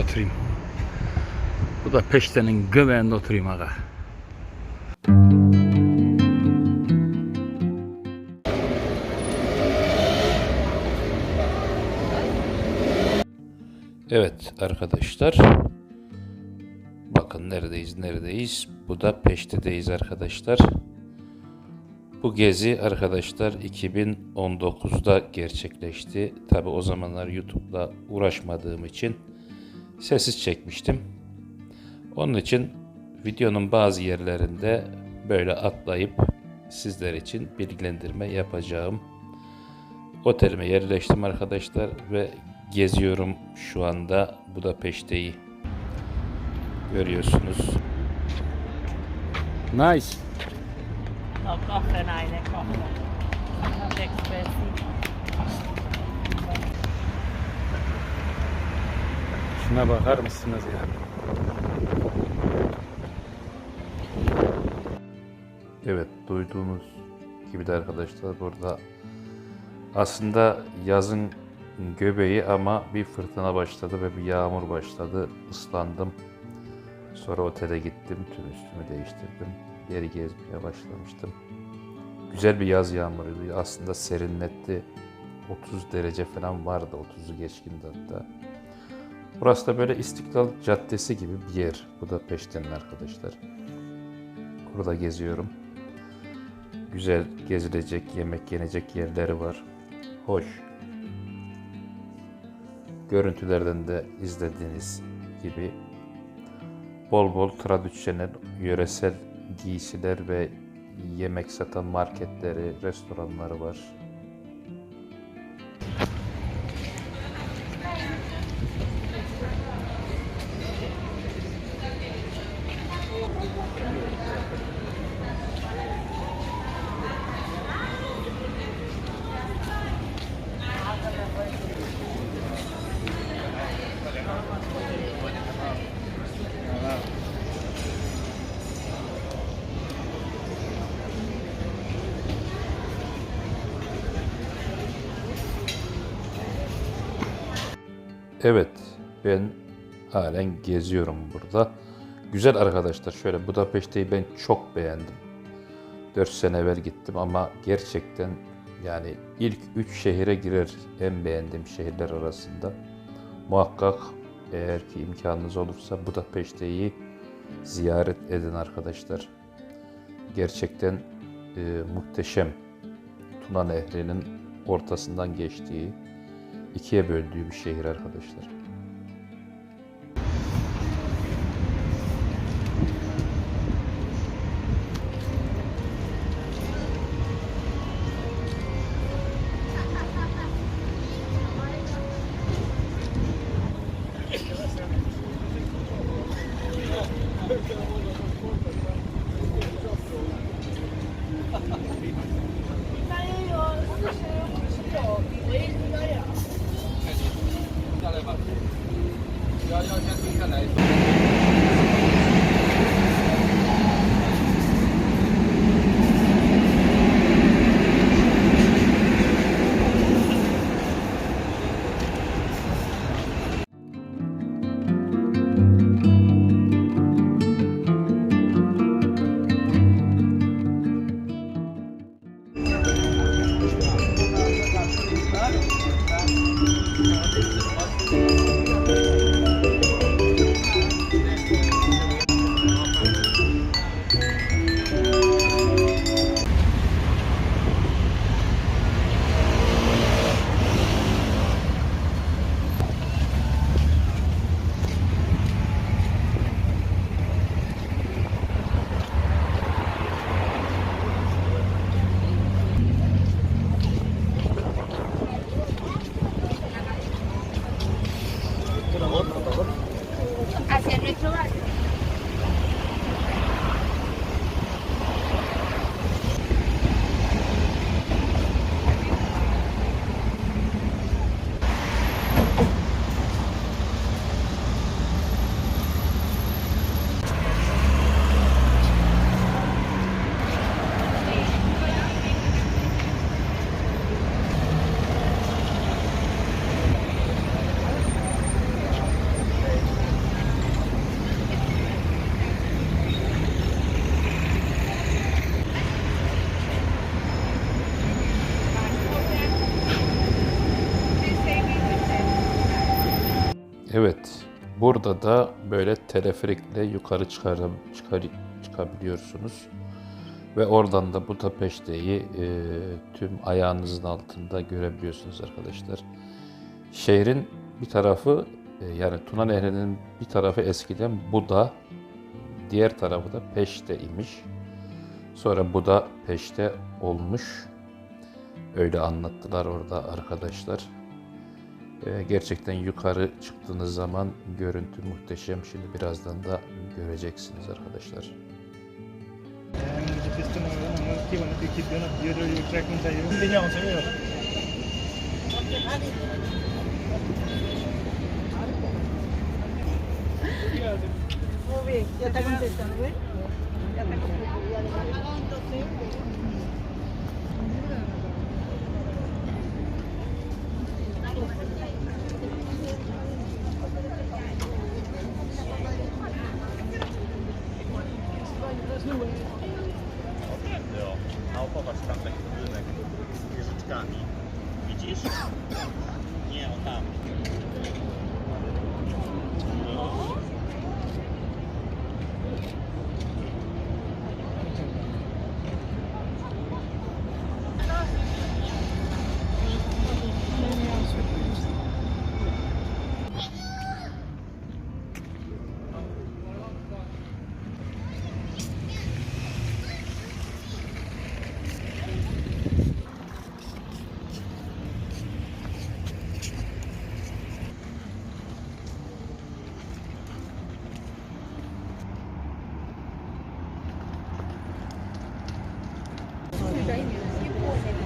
Oturayım. Bu da peştenin göbeğinde oturayım aga. Evet arkadaşlar. Bakın neredeyiz neredeyiz. Bu da Peşte'deyiz arkadaşlar. Bu gezi arkadaşlar 2019'da gerçekleşti. Tabi o zamanlar YouTube'la uğraşmadığım için sessiz çekmiştim. Onun için videonun bazı yerlerinde böyle atlayıp sizler için bilgilendirme yapacağım. Otelime yerleştim arkadaşlar ve geziyorum şu anda Budapeşte'yi. Görüyorsunuz. Nice. No, kahve näin, kahve. Expressi. Şuna bakar mısınız ya? Evet duyduğunuz gibi de arkadaşlar burada aslında yazın göbeği ama bir fırtına başladı ve bir yağmur başladı. Islandım. Sonra otele gittim. Tüm üstümü değiştirdim. Geri gezmeye başlamıştım. Güzel bir yaz yağmuruydu. Aslında serinletti. 30 derece falan vardı. 30'u geçkindi hatta. Burası da böyle İstiklal Caddesi gibi bir yer. Bu da Peşte'nin arkadaşlar. Burada geziyorum. Güzel gezilecek, yemek yenecek yerleri var. Hoş. Görüntülerden de izlediğiniz gibi bol bol tradisyonel, yöresel giysiler ve yemek satan marketleri, restoranları var. Evet, ben halen geziyorum burada. Güzel arkadaşlar, şöyle Budapeşte'yi ben çok beğendim. 4 sene evvel gittim ama gerçekten yani ilk 3 şehire girer en beğendiğim şehirler arasında. Muhakkak eğer ki imkanınız olursa Budapeşte'yi ziyaret edin arkadaşlar. Gerçekten e, muhteşem. Tuna Nehri'nin ortasından geçtiği, ikiye böldüğü bir şehir arkadaşlar. Burada da böyle teleferikle yukarı çıkar, çıkar, çıkabiliyorsunuz. Ve oradan da Budapeşte'yi e, tüm ayağınızın altında görebiliyorsunuz arkadaşlar. Şehrin bir tarafı e, yani Tuna Nehri'nin bir tarafı eskiden Buda, diğer tarafı da Peşte imiş. Sonra Buda Peşte olmuş. Öyle anlattılar orada arkadaşlar. Ee, gerçekten yukarı çıktığınız zaman görüntü muhteşem. Şimdi birazdan da göreceksiniz arkadaşlar. Ya está contestando, ¿eh? Ya está contestando.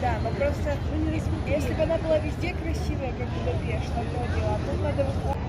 Да, но просто если бы она была везде красивая, как Будапешт, одно дело, а тут надо выходить.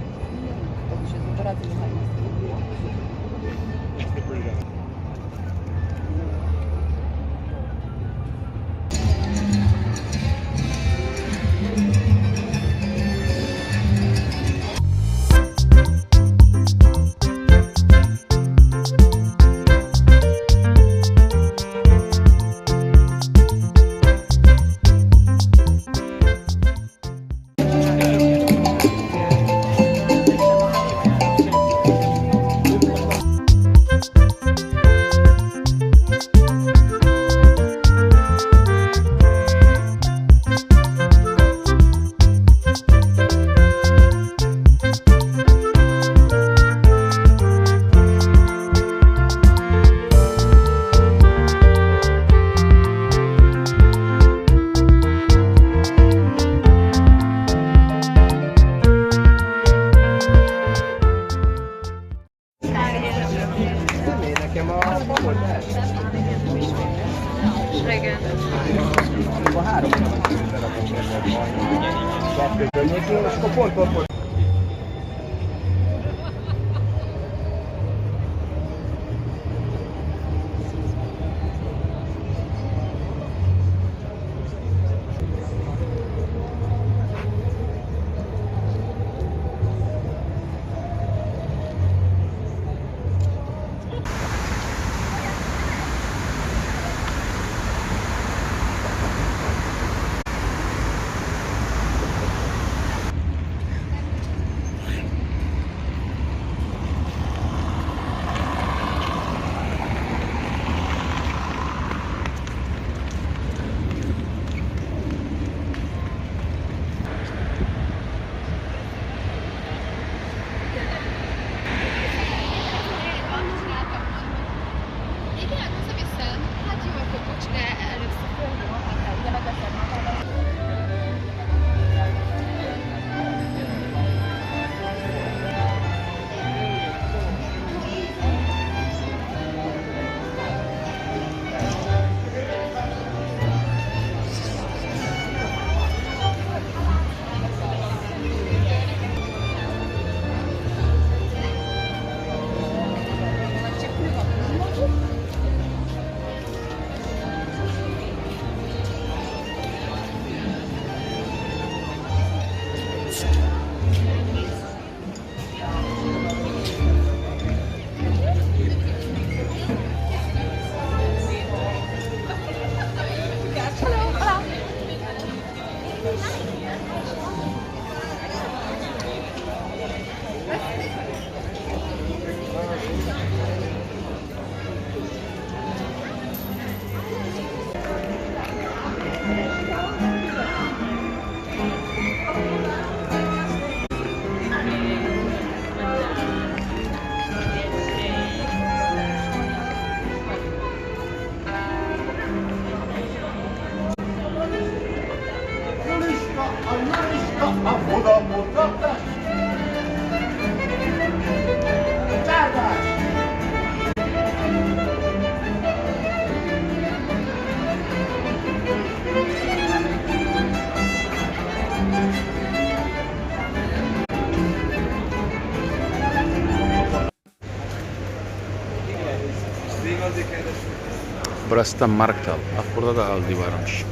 Burası da Marktal. Bak burada da Aldi varmış.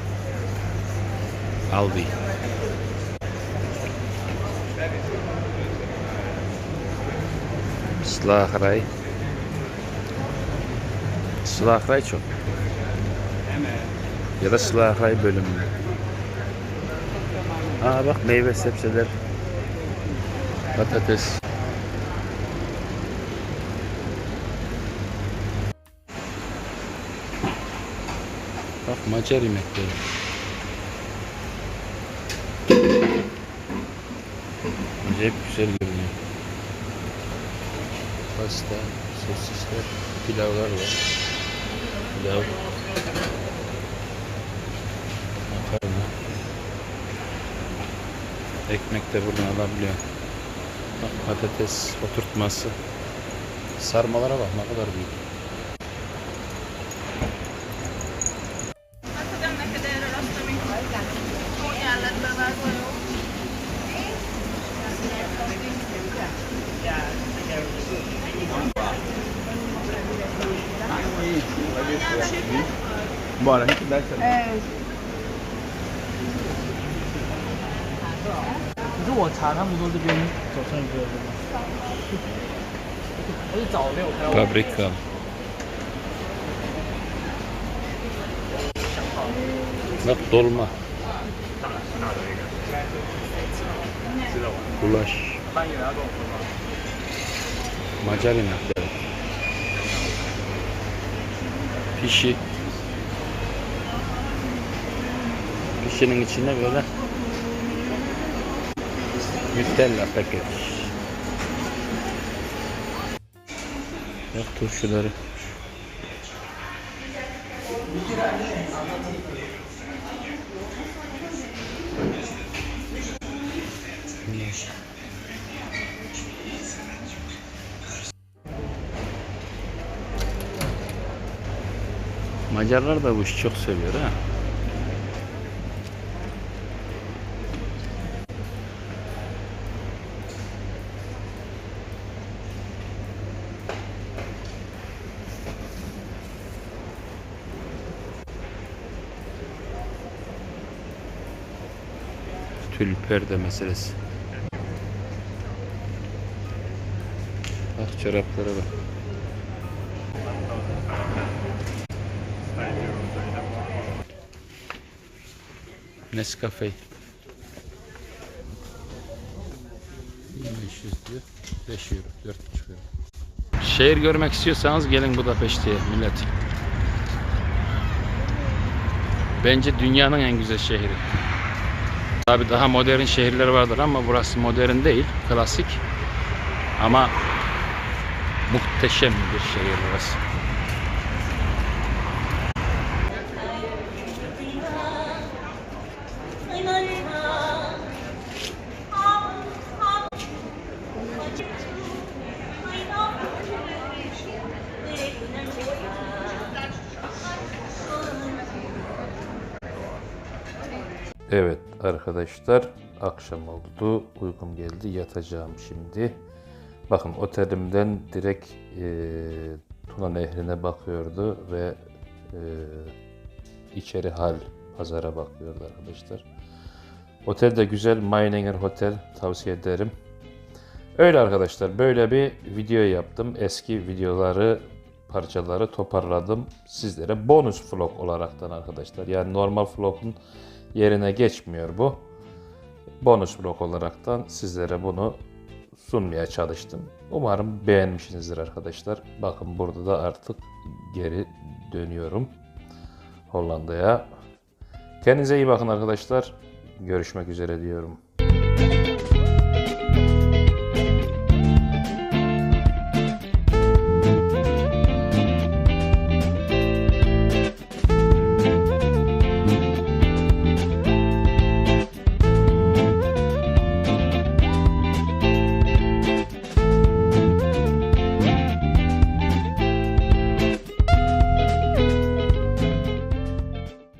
Aldi. Slagerij. Slagerij çok. Ya da Slagerij bölümü. Aa bak meyve sebzeler. Patates. Bak Macar yemekleri. Acayip güzel görünüyor. Pasta, sosisler, pilavlar var. Pilav. Makarna. Ekmek de buradan alabiliyor. Patates oturtması. Sarmalara bak ne kadar büyük. Bora, a gente desce ali. 可是我查他们说这边走上一个，我是早没有看到。 Fabrika. Bak dolma. Gulaş. Macar yemekleri. Pişi. Pişinin içine böyle Nutella paket. Bak turşuları. Macarlar da bu işi çok seviyor ha. Tül perde meselesi. Bak çoraplara bak. Nescafe. 1500 diyor. 5 euro, 4,5 euro. Şehir görmek istiyorsanız gelin Budapeşte'ye millet. Bence dünyanın en güzel şehri. Tabi daha modern şehirler vardır ama burası modern değil, klasik. Ama muhteşem bir şehir burası. Evet arkadaşlar akşam oldu. Uykum geldi. Yatacağım şimdi. Bakın otelimden direkt e, Tuna Nehri'ne bakıyordu ve e, içeri hal pazara bakıyordu arkadaşlar. Otel de güzel. Meininger Hotel tavsiye ederim. Öyle arkadaşlar böyle bir video yaptım. Eski videoları parçaları toparladım. Sizlere bonus vlog olaraktan arkadaşlar. Yani normal vlogun yerine geçmiyor bu. Bonus blok olaraktan sizlere bunu sunmaya çalıştım. Umarım beğenmişsinizdir arkadaşlar. Bakın burada da artık geri dönüyorum Hollanda'ya. Kendinize iyi bakın arkadaşlar. Görüşmek üzere diyorum.